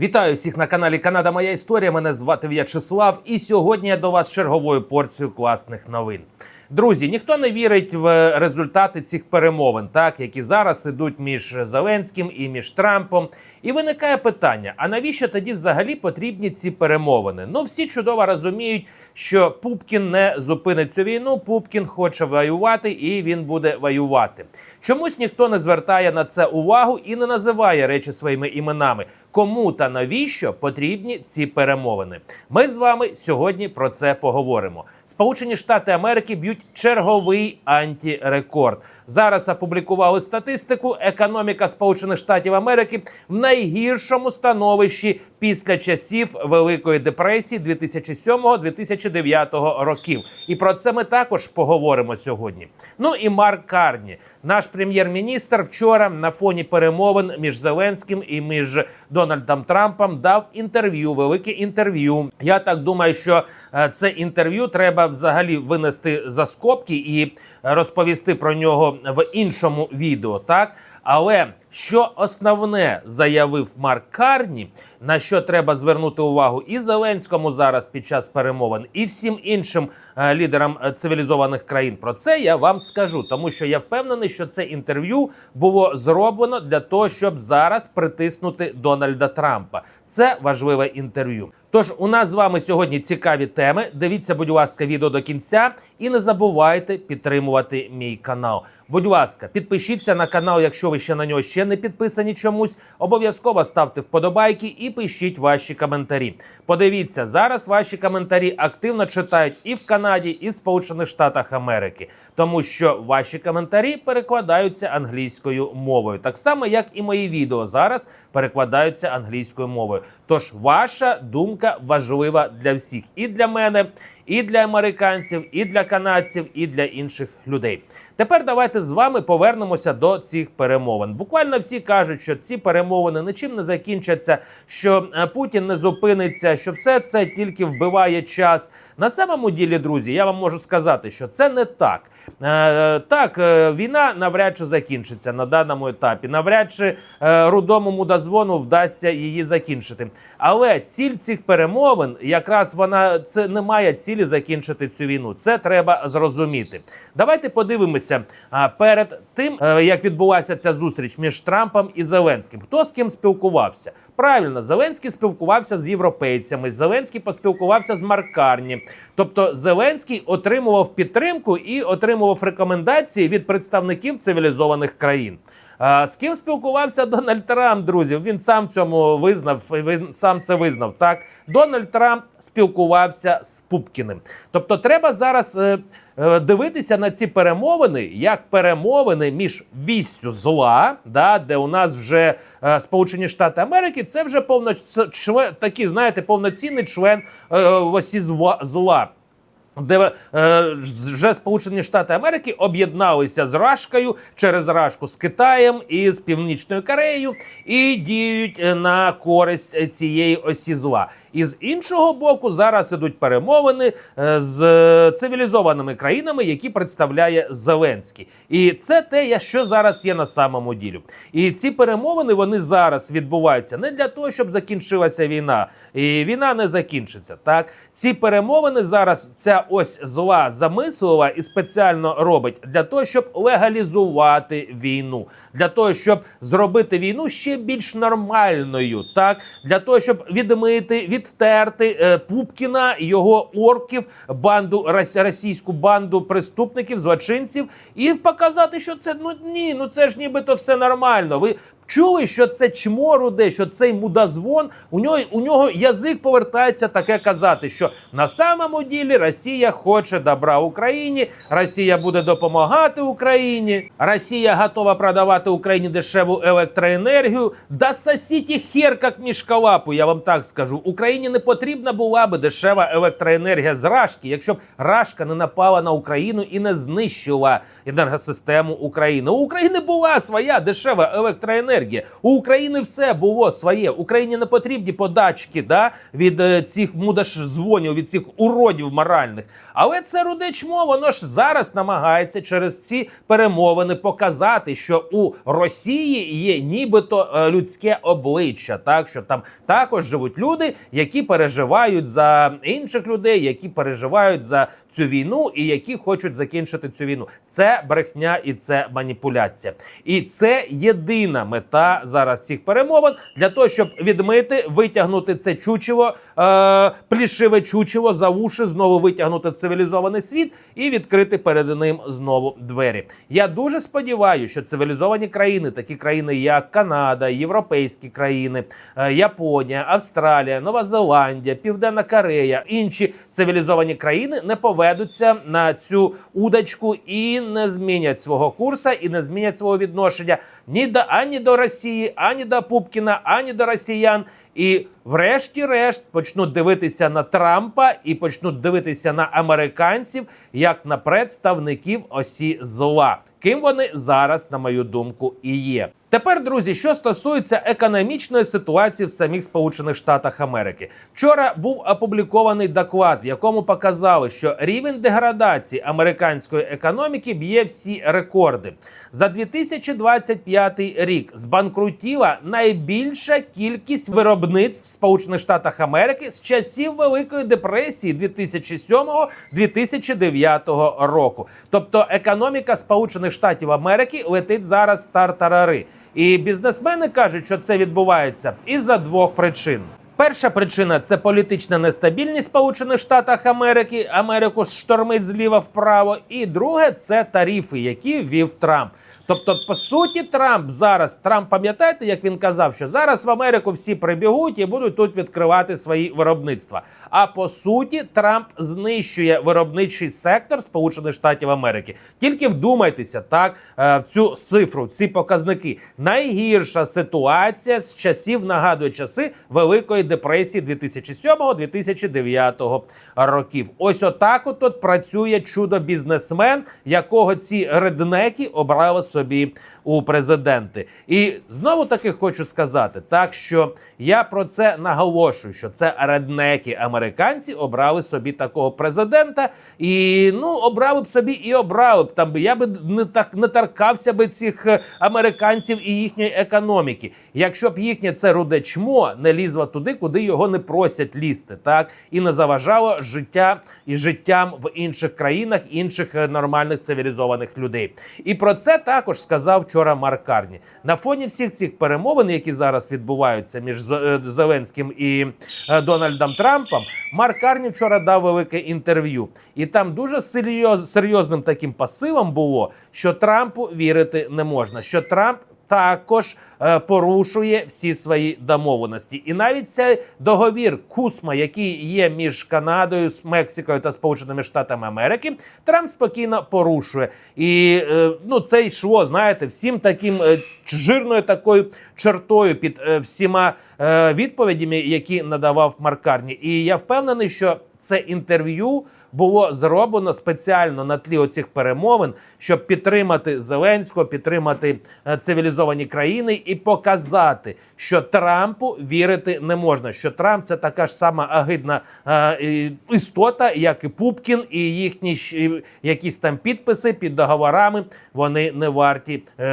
Вітаю всіх на каналі Канада Моя Історія. Мене звати В'ячеслав, і сьогодні я до вас черговою порцією класних новин. Друзі, ніхто не вірить в результати цих перемовин, так які зараз ідуть між Зеленським і між Трампом. І виникає питання: а навіщо тоді взагалі потрібні ці перемовини? Ну всі чудово розуміють, що Пупкін не зупинить цю війну. Пупкін хоче воювати, і він буде воювати. Чомусь ніхто не звертає на це увагу і не називає речі своїми іменами. Кому та навіщо потрібні ці перемовини? Ми з вами сьогодні про це поговоримо. Сполучені Штати Америки б'ють черговий антирекорд. Зараз опублікували статистику. Економіка Сполучених Штатів Америки в найгіршому становищі після часів Великої депресії 2007-2009 років. І про це ми також поговоримо сьогодні. Ну і Марк Карні, наш прем'єр-міністр, вчора на фоні перемовин між Зеленським і між Дональдом Трампом дав інтерв'ю, велике інтерв'ю. Я так думаю, що е, це інтерв'ю треба взагалі винести за скобки і розповісти про нього в іншому відео. Так, але що основне заявив Марк Карні, на що треба звернути увагу і Зеленському зараз під час перемовин, і всім іншим е, лідерам е, цивілізованих країн. Про це я вам скажу, тому що я впевнений, що це інтерв'ю було зроблено для того, щоб зараз притиснути Дональда Трампа. Це важливе інтерв'ю. Тож у нас з вами сьогодні цікаві теми. Дивіться, будь ласка, відео до кінця і не забувайте підтримувати мій канал. Будь ласка, підпишіться на канал, якщо ви ще на нього ще не підписані чомусь. Обов'язково ставте вподобайки і пишіть ваші коментарі. Подивіться, зараз ваші коментарі активно читають і в Канаді, і в Сполучених Штатах Америки, тому що ваші коментарі перекладаються англійською мовою, так само як і мої відео зараз перекладаються англійською мовою. Тож ваша думка важлива для всіх, і для мене, і для американців, і для канадців, і для інших людей. Тепер давайте з вами повернемося до цих перемовин. Буквально всі кажуть, що ці перемовини нічим не закінчаться, що е, Путін не зупиниться, що все це тільки вбиває час. На самому ділі, друзі, я вам можу сказати, що це не так. Е, так, е, війна навряд чи закінчиться на даному етапі. Навряд чи рудому мудозвону вдасться її закінчити. Але ціль цих перемовин, якраз вона це не має цілі закінчити цю війну. Це треба зрозуміти. Давайте подивимося перед тим, як відбулася ця зустріч між Трампом і Зеленським. Хто з ким спілкувався? Правильно, Зеленський спілкувався з європейцями. Зеленський поспілкувався з Маркарні. Тобто Зеленський отримував підтримку і отримував рекомендації від представників цивілізованих країн. З ким спілкувався Дональд Трамп, друзі? Він сам цьому визнав. Він сам це визнав. Так, Дональд Трамп спілкувався з Пупкіним. Тобто, треба зараз е, е, дивитися на ці перемовини як перемовини між віссю зла, да, де у нас вже е, Сполучені Штати Америки, це вже повно член, такий, знаєте, повноцінний член осі зла. Де е, вже Сполучені Штати Америки об'єдналися з Рашкою через Рашку з Китаєм і з Північною Кореєю і діють е, на користь е, цієї осі зла. І з іншого боку, зараз ідуть перемовини е, з е, цивілізованими країнами, які представляє Зеленський. І це те, що зараз є на самому ділі. І ці перемовини вони зараз відбуваються не для того, щоб закінчилася війна. І війна не закінчиться. Так, ці перемовини зараз ця ось зла замислила і спеціально робить для того, щоб легалізувати війну, для того, щоб зробити війну ще більш нормальною, так для того, щоб відмити, відтерти е, Пупкіна, його орків, банду рос- російську банду преступників, злочинців, і показати, що це ну ні, ну це ж нібито все нормально. Ви чули, що це чмо руде, що цей мудозвон, у нього у нього язик повертається таке казати, що на самому ділі Росія хоче добра Україні, Росія буде допомагати Україні, Росія готова продавати Україні дешеву електроенергію. Да сосіть хер як мішкалапу, я вам так скажу. Україні не потрібна була би дешева електроенергія з Рашки, якщо б Рашка не напала на Україну і не знищила енергосистему України. У України була своя дешева електроенергія. Енергія. У України все було своє. Україні не потрібні подачки да, від е, цих мудаш дзвонів, від цих уродів моральних. Але це руде чмо, воно ж зараз намагається через ці перемовини показати, що у Росії є нібито е, людське обличчя, так що там також живуть люди, які переживають за інших людей, які переживають за цю війну і які хочуть закінчити цю війну. Це брехня і це маніпуляція. І це єдина мета зараз цих перемовин для того, щоб відмити, витягнути це чучево, е, плішиве чучево за вуші, знову витягнути цивілізований світ і відкрити перед ним знову двері. Я дуже сподіваюся, що цивілізовані країни, такі країни, як Канада, європейські країни, е, Японія, Австралія, Нова Зеландія, Південна Корея, інші цивілізовані країни не поведуться на цю удочку і не змінять свого курсу, і не змінять свого відношення ні до ані до Росії, ані до Пупкіна, ані до росіян. І, врешті-решт, почнуть дивитися на Трампа і почнуть дивитися на американців як на представників осі зла. Ким вони зараз, на мою думку, і є. Тепер, друзі, що стосується економічної ситуації в самих Сполучених Штатах Америки, вчора був опублікований доклад, в якому показали, що рівень деградації американської економіки б'є всі рекорди. За 2025 рік збанкрутіла найбільша кількість виробництв Сполучених Штатах Америки з часів Великої депресії 2007-2009 року. Тобто економіка Сполучених Штатів Америки летить зараз тартарари. І бізнесмени кажуть, що це відбувається із-за двох причин. Перша причина це політична нестабільність Сполучених Штатах Америки. Америку штормить зліва вправо. І друге це тарифи, які ввів Трамп. Тобто, по суті, Трамп зараз Трамп, пам'ятаєте, як він казав, що зараз в Америку всі прибігуть і будуть тут відкривати свої виробництва. А по суті, Трамп знищує виробничий сектор Сполучених Штатів Америки. Тільки вдумайтеся так е, в цю цифру, ці показники. Найгірша ситуація з часів нагадує часи Великої депресії 2007-2009 років. Ось отак от тут працює чудо бізнесмен, якого ці реднеки обрали собі у президенти. І знову таки хочу сказати, так що я про це наголошую, що це реднеки американці обрали собі такого президента, і ну обрали б собі і обрали б там би. Я би не так не торкався би цих е, американців і їхньої економіки, якщо б їхнє це руде чмо не лізло туди, куди його не просять лізти, так і не заважало життя і життям в інших країнах, інших е, нормальних цивілізованих людей. І про це також сказав вчора Марк Карні. На фоні всіх цих перемовин, які зараз відбуваються між е, Зеленським і е, Дональдом Трампом, Марк Карні вчора дав велике інтерв'ю, і там дуже серйоз, серйозним таким пасивом було, що Трампу вірити не можна. Що Трамп також е, порушує всі свої домовленості, і навіть цей договір Кусма, який є між Канадою, Мексикою та Сполученими Штатами Америки, Трамп спокійно порушує. І е, ну це йшло, знаєте, всім таким е, жирною такою чертою під е, всіма е, відповідями, які надавав Маркарні. І я впевнений, що це інтерв'ю було зроблено спеціально на тлі оцих перемовин, щоб підтримати Зеленського, підтримати е, цивілізовані країни і показати, що Трампу вірити не можна. Що Трамп це така ж сама агидна е, істота, як і Пупкін, і їхні якісь там підписи під договорами. Вони не варті е,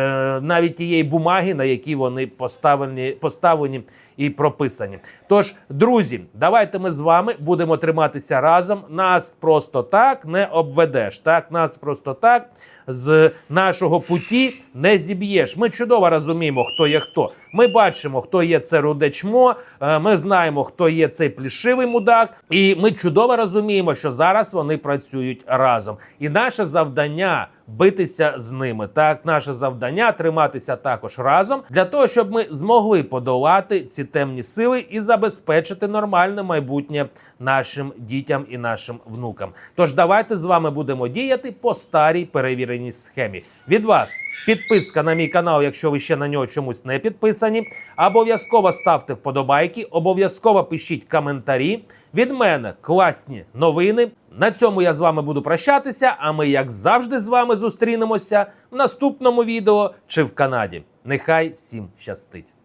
навіть тієї бумаги, на якій вони поставлені, поставлені і прописані. Тож, друзі, давайте ми з вами будемо триматися разом. Нас просто так не обведеш. Так, нас просто так з нашого путі не зіб'єш. Ми чудово розуміємо, хто є хто. Ми бачимо, хто є це рудечмо. е, Ми знаємо, хто є цей плішивий мудак, і ми чудово розуміємо, що зараз вони працюють разом. І наше завдання. Битися з ними, так наше завдання триматися також разом для того, щоб ми змогли подолати ці темні сили і забезпечити нормальне майбутнє нашим дітям і нашим внукам. Тож давайте з вами будемо діяти по старій перевіреній схемі. Від вас підписка на мій канал, якщо ви ще на нього чомусь не підписані. Обов'язково ставте вподобайки, обов'язково пишіть коментарі. Від мене класні новини. На цьому я з вами буду прощатися. А ми, як завжди, з вами зустрінемося в наступному відео чи в Канаді. Нехай всім щастить!